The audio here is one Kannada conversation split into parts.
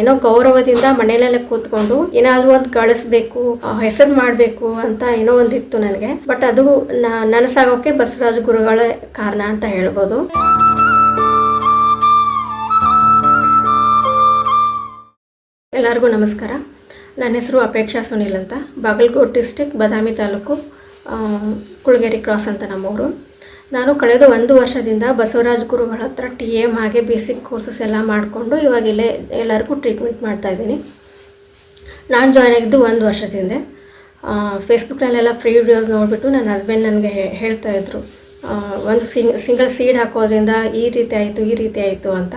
ಏನೋ ಗೌರವದಿಂದ ಮನೆಯಲ್ಲೇ ಕೂತ್ಕೊಂಡು ಏನಾದ್ರೂ ಒಂದು ಗಳಿಸ್ಬೇಕು ಹೆಸರು ಮಾಡಬೇಕು ಅಂತ ಏನೋ ಒಂದಿತ್ತು ನನಗೆ. ಬಟ್ ಅದು ನನಸಾಗೋಕೆ ಬಸವರಾಜ ಗುರುಗಳೇ ಕಾರಣ ಅಂತ ಹೇಳ್ಬೋದು. ಎಲ್ಲರಿಗೂ ನಮಸ್ಕಾರ. ನನ್ನ ಹೆಸರು ಅಪೇಕ್ಷಾ ಸುನಿಲ್ ಅಂತ. ಬಾಗಲಕೋಟೆ ಡಿಸ್ಟಿಕ್, ಬದಾಮಿ ತಾಲೂಕು ಕುಳಗೇರಿ ಕ್ರಾಸ್ ಅಂತ ನಮ್ಮೂರು. ನಾನು ಕಳೆದ ಒಂದು ವರ್ಷದಿಂದ ಬಸವರಾಜ್ ಗುರುಗಳ ಹತ್ರ ಟಿ ಎಂ ಹಾಗೆ ಬೇಸಿಕ್ ಕೋರ್ಸಸ್ ಎಲ್ಲ ಮಾಡಿಕೊಂಡು ಇವಾಗ ಇಲ್ಲೇ ಎಲ್ಲರಿಗೂ ಟ್ರೀಟ್ಮೆಂಟ್ ಮಾಡ್ತಾ ಇದ್ದೀನಿ. ನಾನು ಜಾಯ್ನ್ ಆಗಿದ್ದು ಒಂದು ವರ್ಷದಿಂದ. ಫೇಸ್ಬುಕ್ನಲ್ಲೆಲ್ಲ ಫ್ರೀ ವಿಡಿಯೋಸ್ ನೋಡಿಬಿಟ್ಟು ನನ್ನ ಹಸ್ಬೆಂಡ್ ನನಗೆ ಹೇಳ್ತಾ ಇದ್ರು. ಒಂದು ಸಿಂಗ್ ಸಿಂಗಲ್ ಸೀಡ್ ಹಾಕೋದ್ರಿಂದ ಈ ರೀತಿ ಆಯಿತು, ಈ ರೀತಿ ಆಯಿತು ಅಂತ.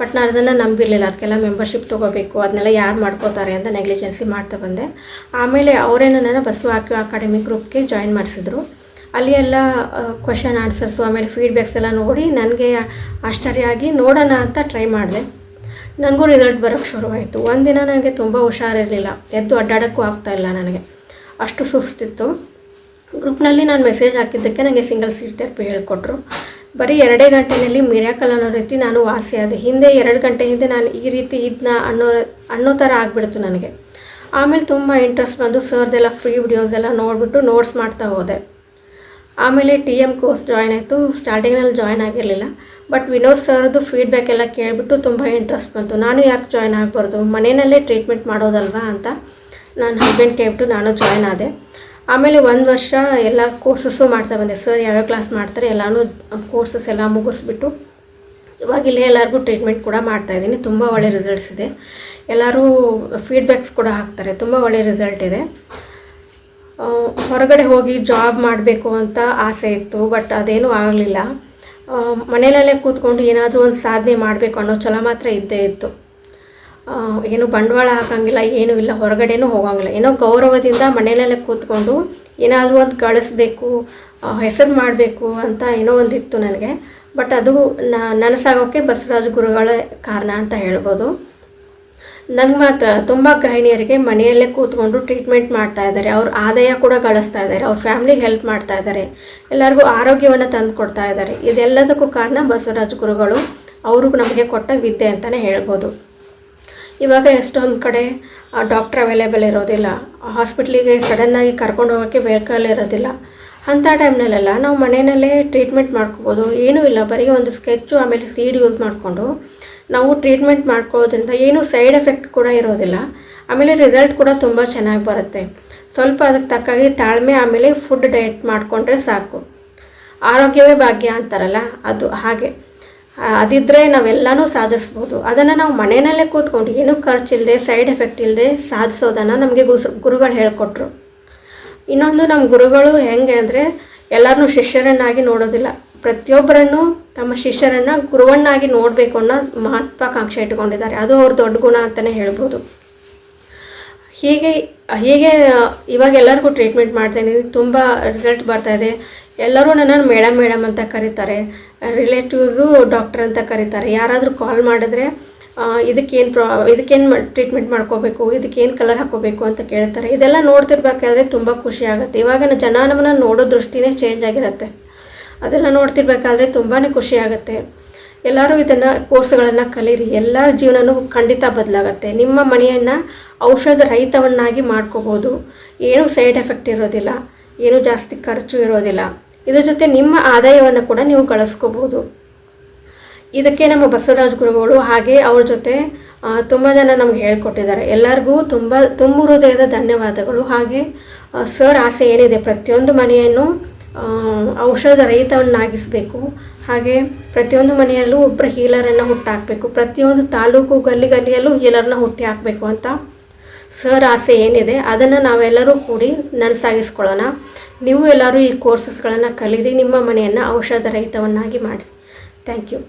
ಬಟ್ ನಾನು ಅದನ್ನು ನಂಬಿರಲಿಲ್ಲ. ಅದಕ್ಕೆಲ್ಲ ಮೆಂಬರ್ಶಿಪ್ ತೊಗೋಬೇಕು. ಅದನ್ನೆಲ್ಲ ಯಾರು ಮಾಡ್ಕೋತಾರೆ ಅಂತ ನೆಗ್ಲಿಜೆನ್ಸಿ ಮಾಡ್ತಾ ಬಂದೆ. ಆಮೇಲೆ ಅವರೇ ನನ್ನನ್ನು ಬಸವ ಅಕಾಡೆಮಿ ಗ್ರೂಪ್ಗೆ ಜಾಯಿನ್ ಮಾಡಿಸಿದ್ರು. ಅಲ್ಲಿ ಎಲ್ಲ ಕ್ವಶನ್ ಆನ್ಸರ್ಸು ಆಮೇಲೆ ಫೀಡ್ಬ್ಯಾಕ್ಸ್ ಎಲ್ಲ ನೋಡಿ ನನಗೆ ಆಶ್ಚರ್ಯ ಆಗಿ ನೋಡೋಣ ಅಂತ ಟ್ರೈ ಮಾಡಿದೆ. ನನಗೂ ರಿಸಲ್ಟ್ ಬರೋಕ್ಕೆ ಶುರುವಾಯಿತು. ಒಂದಿನ ನನಗೆ ತುಂಬ ಹುಷಾರಿರಲಿಲ್ಲ. ಎದ್ದು ಅಡ್ಡಾಡೋಕ್ಕೂ ಆಗ್ತಾ ಇಲ್ಲ ನನಗೆ. ಅಷ್ಟು ಸುಸ್ತಿತ್ತು. ಗ್ರೂಪ್ನಲ್ಲಿ ನಾನು ಮೆಸೇಜ್ ಹಾಕಿದ್ದಕ್ಕೆ ನನಗೆ ಸಿಂಗಲ್ ಸೀಟ್ ಥೆರಪಿ ಹೇಳಿಕೊಟ್ರು. ಬರೀ ಎರಡೇ ಗಂಟೆಯಲ್ಲಿ ಮಿರಾಕಲ್ ಅನ್ನೋ ರೀತಿ ನಾನು ವಾಸಿಯಾದೆ ಹಿಂದೆ ಎರಡು ಗಂಟೆ ಹಿಂದೆ ನಾನು ಈ ರೀತಿ ಇದನ್ನ ಅನ್ನೋ ಅನ್ನೋ ಥರ ಆಗಿಬಿಡ್ತು ನನಗೆ. ಆಮೇಲೆ ತುಂಬ ಇಂಟ್ರೆಸ್ಟ್ ಬಂದು ಸರ್ದೆಲ್ಲ ಫ್ರೀ ವಿಡಿಯೋಸ್ ಎಲ್ಲ ನೋಡಿಬಿಟ್ಟು ನೋಟ್ಸ್ ಮಾಡ್ತಾ ಹೋದೆ. ಆಮೇಲೆ ಟಿ ಎಂ ಕೋರ್ಸ್ ಜಾಯ್ನ್ ಆಯಿತು. ಸ್ಟಾರ್ಟಿಂಗ್ನಲ್ಲಿ ಜಾಯ್ನ್ ಆಗಿರಲಿಲ್ಲ. ಬಟ್ ವಿನೋದ್ ಸರ್ದು ಫೀಡ್ಬ್ಯಾಕ್ ಎಲ್ಲ ಕೇಳಿಬಿಟ್ಟು ತುಂಬ ಇಂಟ್ರೆಸ್ಟ್ ಬಂತು. ನಾನು ಯಾಕೆ ಜಾಯ್ನ್ ಆಗಬಾರ್ದು? ಮನೆಯಲ್ಲೇ ಟ್ರೀಟ್ಮೆಂಟ್ ಮಾಡೋದಲ್ವಾ ಅಂತ ನಾನು ಹಸ್ಬೆಂಡ್ ಕೇಳ್ಬಿಟ್ಟು ನಾನು ಜಾಯ್ನ್ ಆದೆ. ಆಮೇಲೆ ಒಂದು ವರ್ಷ ಎಲ್ಲ ಕೋರ್ಸಸ್ಸು ಮಾಡ್ತಾ ಬಂದೆ. ಸರ್ ಯಾವ್ಯಾವ ಕ್ಲಾಸ್ ಮಾಡ್ತಾರೆ ಎಲ್ಲನೂ ಕೋರ್ಸಸ್ ಎಲ್ಲ ಮುಗಿಸ್ಬಿಟ್ಟು ಇವಾಗ ಇಲ್ಲೇ ಎಲ್ಲರಿಗೂ ಟ್ರೀಟ್ಮೆಂಟ್ ಕೂಡ ಮಾಡ್ತಾ ಇದ್ದೀನಿ. ತುಂಬ ಒಳ್ಳೆ ರಿಸಲ್ಟ್ಸ್ ಇದೆ. ಎಲ್ಲರೂ ಫೀಡ್ಬ್ಯಾಕ್ಸ್ ಕೂಡ ಹಾಕ್ತಾರೆ. ತುಂಬ ಒಳ್ಳೆ ರಿಸಲ್ಟ್ ಇದೆ. ಹೊರಗಡೆ ಹೋಗಿ ಜಾಬ್ ಮಾಡಬೇಕು ಅಂತ ಆಸೆ ಇತ್ತು ಬಟ್ ಅದೇನೂ ಆಗಲಿಲ್ಲ. ಮನೆಯಲ್ಲೇ ಕೂತ್ಕೊಂಡು ಏನಾದರೂ ಒಂದು ಸಾಧನೆ ಮಾಡಬೇಕು ಅನ್ನೋ ಛಲ ಮಾತ್ರ ಇದ್ದೇ ಇತ್ತು. ಏನು ಬಂಡವಾಳ ಹಾಕಂಗಿಲ್ಲ, ಏನೂ ಇಲ್ಲ, ಹೊರಗಡೆನೂ ಹೋಗೋಂಗಿಲ್ಲ. ಏನೋ ಗೌರವದಿಂದ ಮನೆಯಲ್ಲೇ ಕೂತ್ಕೊಂಡು ಏನಾದರೂ ಒಂದು ಗಳಿಸ್ಬೇಕು ಹೆಸರು ಮಾಡಬೇಕು ಅಂತ ಏನೋ ಒಂದಿತ್ತು ನನಗೆ. ಬಟ್ ಅದು ನನಸಾಗೋಕ್ಕೆ ಬಸವರಾಜ ಗುರುಗಳೇ ಕಾರಣ ಅಂತ ಹೇಳ್ಬೋದು. ನಂಗೆ ಮಾತ್ರ, ತುಂಬ ಗೃಹಿಣಿಯರಿಗೆ ಮನೆಯಲ್ಲೇ ಕೂತ್ಕೊಂಡು ಟ್ರೀಟ್ಮೆಂಟ್ ಮಾಡ್ತಾ ಇದ್ದಾರೆ. ಅವ್ರ ಆದಾಯ ಕೂಡ ಗಳಿಸ್ತಾ ಇದ್ದಾರೆ. ಅವ್ರ ಫ್ಯಾಮ್ಲಿಗೆ ಹೆಲ್ಪ್ ಮಾಡ್ತಾ ಇದ್ದಾರೆ. ಎಲ್ಲರಿಗೂ ಆರೋಗ್ಯವನ್ನು ತಂದು ಕೊಡ್ತಾ ಇದ್ದಾರೆ. ಇದೆಲ್ಲದಕ್ಕೂ ಕಾರಣ ಬಸವರಾಜ ಗುರುಗಳು. ಅವರು ನಮಗೆ ಕೊಟ್ಟ ವಿದ್ಯೆ ಅಂತಲೇ ಹೇಳ್ಬೋದು. ಇವಾಗ ಎಷ್ಟೊಂದು ಕಡೆ ಡಾಕ್ಟ್ರ್ ಅವೈಲೇಬಲ್ ಇರೋದಿಲ್ಲ. ಹಾಸ್ಪಿಟ್ಲಿಗೆ ಸಡನ್ನಾಗಿ ಕರ್ಕೊಂಡು ಹೋಗೋಕ್ಕೆ ವೆಹಿಕಲ್ ಇರೋದಿಲ್ಲ. ಅಂಥ ಟೈಮ್ನಲ್ಲೆಲ್ಲ ನಾವು ಮನೆಯಲ್ಲೇ ಟ್ರೀಟ್ಮೆಂಟ್ ಮಾಡ್ಕೋಬೋದು. ಏನೂ ಇಲ್ಲ. ಬರೀ ಒಂದು ಸ್ಕೆಚ್ಚು ಆಮೇಲೆ ಸೀಡ್ ಯೂಸ್ ಮಾಡಿಕೊಂಡು ನಾವು ಟ್ರೀಟ್ಮೆಂಟ್ ಮಾಡ್ಕೊಳ್ಳೋದ್ರಿಂದ ಏನೂ ಸೈಡ್ ಎಫೆಕ್ಟ್ ಕೂಡ ಇರೋದಿಲ್ಲ. ಆಮೇಲೆ ರಿಸಲ್ಟ್ ಕೂಡ ತುಂಬ ಚೆನ್ನಾಗಿ ಬರುತ್ತೆ. ಸ್ವಲ್ಪ ಅದಕ್ಕೆ ತಕ್ಕಾಗಿ ತಾಳ್ಮೆ, ಆಮೇಲೆ ಫುಡ್ ಡಯಟ್ ಮಾಡಿಕೊಂಡ್ರೆ ಸಾಕು. ಆರೋಗ್ಯವೇ ಭಾಗ್ಯ ಅಂತಾರಲ್ಲ, ಅದು ಹಾಗೆ. ಅದಿದ್ದರೆ ನಾವೆಲ್ಲನೂ ಸಾಧಿಸ್ಬೋದು. ಅದನ್ನು ನಾವು ಮನೆಯಲ್ಲೇ ಕೂತ್ಕೊಂಡು ಏನೂ ಖರ್ಚಿಲ್ಲದೆ ಸೈಡ್ ಎಫೆಕ್ಟ್ ಇಲ್ಲದೆ ಸಾಧಿಸೋದನ್ನು ನಮಗೆ ಗುರುಗಳು ಹೇಳಿಕೊಟ್ರು. ಇನ್ನೊಂದು ನಮ್ಮ ಗುರುಗಳು ಹೆಂಗೆ ಅಂದರೆ ಎಲ್ಲರನ್ನೂ ಶಿಷ್ಯರನ್ನಾಗಿ ನೋಡೋದಿಲ್ಲ. ಪ್ರತಿಯೊಬ್ಬರನ್ನು ತಮ್ಮ ಶಿಷ್ಯರನ್ನು ಗುರುವನ್ನಾಗಿ ನೋಡಬೇಕು ಅನ್ನೋ ಮಹತ್ವಾಕಾಂಕ್ಷೆ ಇಟ್ಕೊಂಡಿದ್ದಾರೆ ಅದು ಅವ್ರ ದೊಡ್ಡ ಗುಣ ಅಂತಲೇ ಹೇಳ್ಬೋದು. ಹೀಗೆ ಹೀಗೆ ಇವಾಗ ಎಲ್ಲರಿಗೂ ಟ್ರೀಟ್ಮೆಂಟ್ ಮಾಡ್ತೇನೆ ತುಂಬ ರಿಸಲ್ಟ್ ಬರ್ತಾ ಇದೆ. ಎಲ್ಲರೂ ನನ್ನನ್ನು ಮೇಡಮ್ ಮೇಡಮ್ ಅಂತ ಕರೀತಾರೆ. ರಿಲೇಟಿವ್ಸು ಡಾಕ್ಟರ್ ಅಂತ ಕರೀತಾರೆ. ಯಾರಾದರೂ ಕಾಲ್ ಮಾಡಿದ್ರೆ ಇದಕ್ಕೇನು ಪ್ರಾ ಇದಕ್ಕೇನು ಟ್ರೀಟ್ಮೆಂಟ್ ಮಾಡ್ಕೋಬೇಕು, ಇದಕ್ಕೇನು ಕಲರ್ ಹಾಕೋಬೇಕು ಅಂತ ಕೇಳ್ತಾರೆ. ಇದೆಲ್ಲ ನೋಡ್ತಿರ್ಬೇಕಾದ್ರೆ ತುಂಬ ಖುಷಿ ಆಗುತ್ತೆ. ಇವಾಗ ಜನ ನಮ್ಮನ್ನ ನೋಡೋ ದೃಷ್ಟಿನೇ ಚೇಂಜ್ ಆಗಿರುತ್ತೆ. ಅದೆಲ್ಲ ನೋಡ್ತಿರ್ಬೇಕಾದ್ರೆ ತುಂಬಾ ಖುಷಿ ಆಗುತ್ತೆ. ಎಲ್ಲರೂ ಇದನ್ನು, ಕೋರ್ಸ್ಗಳನ್ನು ಕಲೀರಿ. ಎಲ್ಲ ಜೀವನವೂ ಖಂಡಿತ ಬದಲಾಗುತ್ತೆ. ನಿಮ್ಮ ಮನೆಯನ್ನು ಔಷಧ ರಹಿತವನ್ನಾಗಿ ಮಾಡ್ಕೋಬೋದು. ಏನೂ ಸೈಡ್ ಎಫೆಕ್ಟ್ ಇರೋದಿಲ್ಲ. ಏನೂ ಜಾಸ್ತಿ ಖರ್ಚು ಇರೋದಿಲ್ಲ. ಇದ್ರ ಜೊತೆ ನಿಮ್ಮ ಆದಾಯವನ್ನು ಕೂಡ ನೀವು ಗಳಿಸ್ಕೋಬೋದು ಇದಕ್ಕೆ ನಮ್ಮ ಬಸವರಾಜ ಗುರುಗಳು ಹಾಗೆ ಅವ್ರ ಜೊತೆ ತುಂಬ ಜನ ನಮ್ಗೆ ಹೇಳ್ಕೊಟ್ಟಿದ್ದಾರೆ. ಎಲ್ಲರಿಗೂ ತುಂಬ ತುಂಬ ಹೃದಯದ ಧನ್ಯವಾದಗಳು. ಹಾಗೆ ಸರ್ ಆಸೆ ಏನಿದೆ? ಪ್ರತಿಯೊಂದು ಮನೆಯನ್ನು ಔಷಧ ರಹಿತವನ್ನಾಗಿಸಬೇಕು. ಹಾಗೆ, ಪ್ರತಿಯೊಂದು ಮನೆಯಲ್ಲೂ ಒಬ್ಬರು ಹೀಲರನ್ನು ಹುಟ್ಟಾಕಬೇಕು. ಪ್ರತಿಯೊಂದು ತಾಲೂಕು ಗಲ್ಲಿ ಗಲ್ಲಿಯಲ್ಲೂ ಹೀಲರ್ನ ಹುಟ್ಟಿ ಹಾಕಬೇಕು ಅಂತ ಸರ್ ಆಸೆ ಏನಿದೆ? ಅದನ್ನು ನಾವೆಲ್ಲರೂ ಕೂಡಿ ನನಸಾಗಿಸ್ಕೊಳ್ಳೋಣ. ನೀವು ಎಲ್ಲರೂ ಈ ಕೋರ್ಸಸ್ಗಳನ್ನು ಕಲೀರಿ. ನಿಮ್ಮ ಮನೆಯನ್ನು ಔಷಧ ರಹಿತವನ್ನಾಗಿ ಮಾಡಿ. Thank you